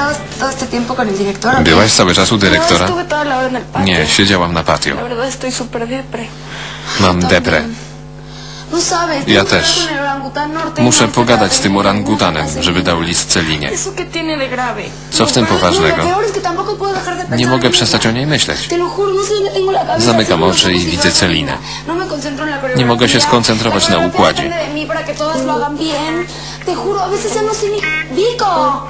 estabas todo este tiempo con el director? Byłaś cały czas u dyrektora? No, estuve toda la hora en el patio. Nie, siedziałam na La patio. Mam deprę. No Ja też. Muszę no, pogadać z tym no, orangutanem, no, żeby dał list Celinie. Co w tym poważnego? No, de pensar Nie mogę przestać o niej myśleć. No. Zamykam los oczy i widzę Celinę. No Nie mogę się skoncentrować na układzie. Te juro, a veces ya no sé ni... ¡Vico!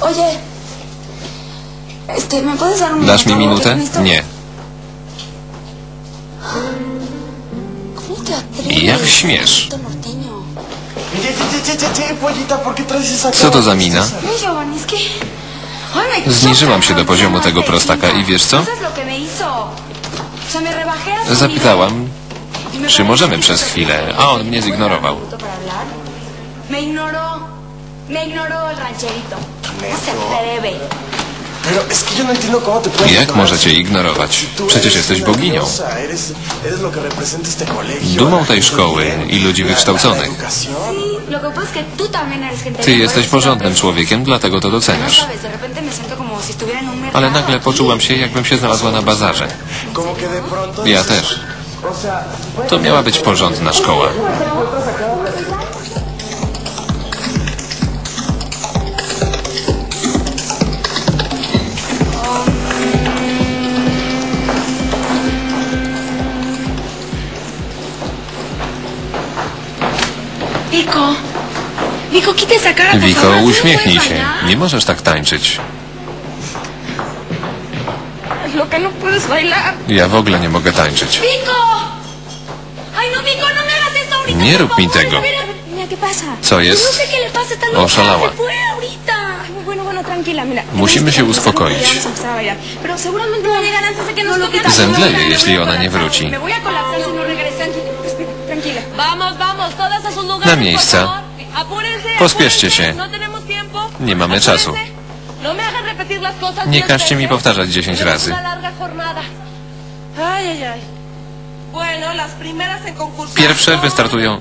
Oye... Este, ¿me puedes dar un Dasz mi minuto? minutę? Nie. ¿Cómo te atreves? Jak śmiesz? Maldito norteño. Ye, ye, ye, ye, ye, pollita, ¿por qué traes esa Co to za mina? Zniżyłam się do poziomu tego prostaka i wiesz co? Zapytałam, czy możemy przez chwilę, a on mnie zignorował. para hablar. Me ignoró. Me ignoró el rancherito. No se atreve. No Jak możecie ignorować? Przecież jesteś boginią. Dumą tej szkoły i ludzi wykształconych. Ty jesteś porządnym człowiekiem, dlatego to No doceniasz. mercado. Ale nagle poczułam się, jakbym się znalazła na bazarze. Ja też. To miała być porządna szkoła. Wiko, favor. ¿Tú no uśmiechnij się. Nie możesz tak tańczyć. No puedes bailar. Ja w ogóle nie mogę tańczyć. ¡Vico! ¡Ay, no, Vico, no me hagas esto ahorita! Nie rób mi tego. Co jest? No loca, Oszalała. Musimy się uspokoić. A jeśli ona nie wróci. No. Na miejsca. Pospieszcie się. No. Nie mamy czasu. Nie każcie mi powtarzać 10 Tenemos razy. Una larga jornada. Ay, ay, ay. Bueno, las primeras en concurso. Pierwsze wystartują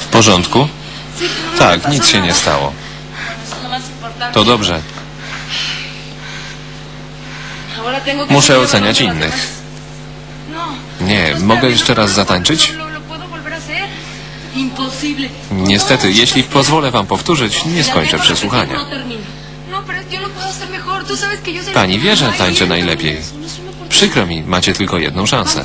W porządku? Tak, nic się nie stało. To dobrze. Ahora tengo que Muszę oceniać innych. Nie, mogę jeszcze raz zatańczyć? Niestety, jeśli pozwolę wam powtórzyć, nie skończę przesłuchania. Pani wie, że tańczę najlepiej. Przykro mi, macie tylko jedną szansę.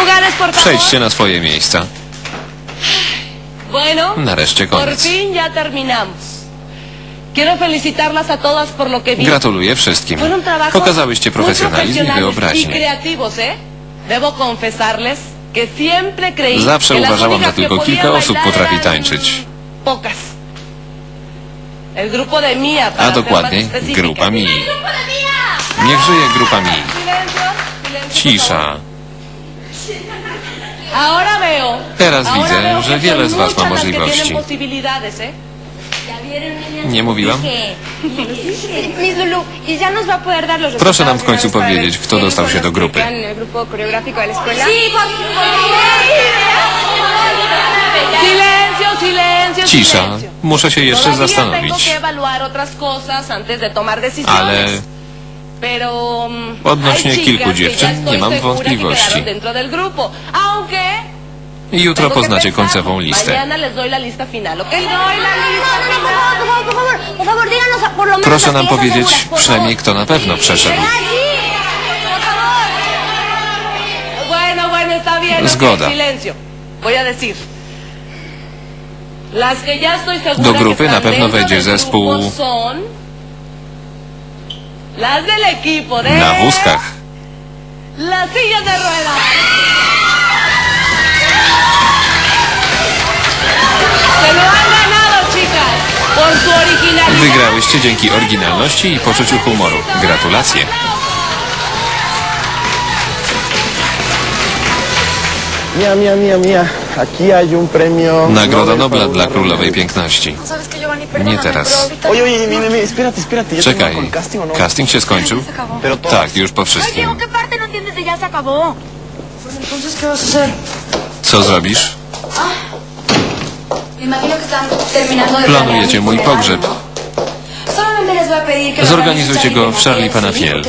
Lugares, por favor. Przejdźcie na swoje miejsca. Bueno, Nareszcie por koniec. fin ya terminamos. Quiero felicitarlas a todas por lo que vi. Gratuluję wszystkim. Fueron trabajos Pokazałyście muy profesjonalizm i y wyobraźnię. creativos, ¿eh? Debo confesarles que siempre creí Zawsze que las uważałam, únicas że tylko que kilka osób bailar potrafi eran tańczyć. Pocas. El grupo de para A ser dokładniej específica. grupa Mi. Niech żyje grupa Mi. Silencio, silencio, por Cisza. favor. Teraz widzę, że wiele z was ma możliwości. ¿eh? Nie mówiłam? Y Proszę nam w końcu powiedzieć, kto dostał się do grupy. Cisza. silencio. Muszę się jeszcze zastanowić. Ale Odnośnie hay chicas kilku dziewczyn nie mam wątpliwości. jutro poznacie końcową listę. Proszę nam powiedzieć przynajmniej kto na pewno przeszedł. Zgoda. Do grupy na pewno wejdzie zespół las del equipo de na wózkach. las sillas de ruedas. Se lo han ganado, chicas, por su originalidad. Wygrałyście dzięki oryginalności i poczuciu humoru. Gratulacje. Mía, mía, mía, mía. Nagroda Nobla dla Królowej. Piękności. Nie teraz. ahorita... Oye, oye, mire, mire, espérate, espérate. ¿Ya Czekaj. casting no? Casting się skończył? Tak, już po wszystkim. ¿qué parte no. Co zrobisz? De Planujecie mój funeral, pogrzeb. Zorganizujcie go w Charlie Panafiel.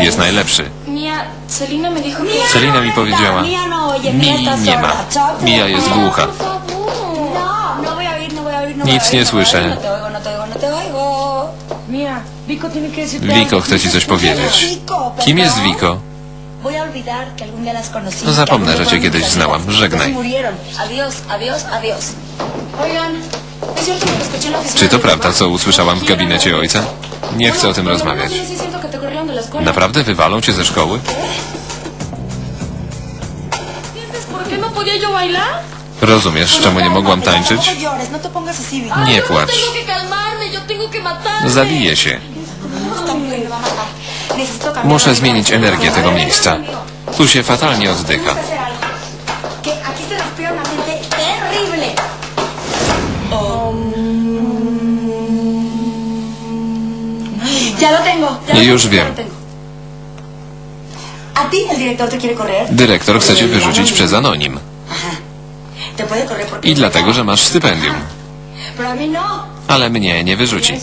Jest najlepszy. Mia, Celina me dijo que... Celina mi powiedziała. Mia no oye, Mia Mi nie ma. Mia jest no, głucha. No, no no no Nic nie no słyszę. No no no Wiko chce ci coś powiedzieć. Kim jest. Wiko? No zapomnę, że cię kiedyś znałam. Żegnaj. amigas. murieron. Adiós, adiós, adiós. Oigan, ¿es cierto lo que escuché en la oficina Czy to prawda, co usłyszałam w gabinecie ojca? Nie chcę o tym rozmawiać. Naprawdę wywalą cię ze szkoły? Rozumiesz, czemu nie mogłam tańczyć? Nie płacz. Zabiję się. Muszę zmienić energię tego miejsca. Tu się fatalnie oddycha. Ya lo tengo. Ya lo Już tengo, ya wiem. Dyrektor chce cię wyrzucić przez anonim. I dlatego, że masz stypendium. No. Ale mnie nie wyrzuci.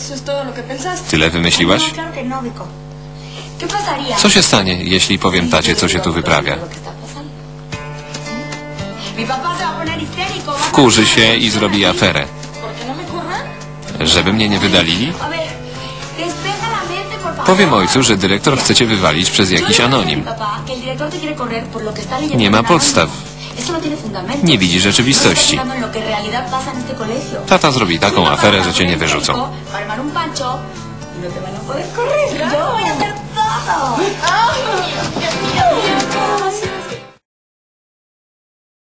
Tyle wymyśliłaś? No, no. Co się stanie, jeśli powiem tacie, co się tu wyprawia? Wkurzy się i zrobi aferę. Żeby mnie nie wydalili? Powiem ojcu, że dyrektor chce cię wywalić przez jakiś anonim. Nie ma podstaw. Nie widzi rzeczywistości. Tata zrobi taką aferę, że cię nie wyrzucą. No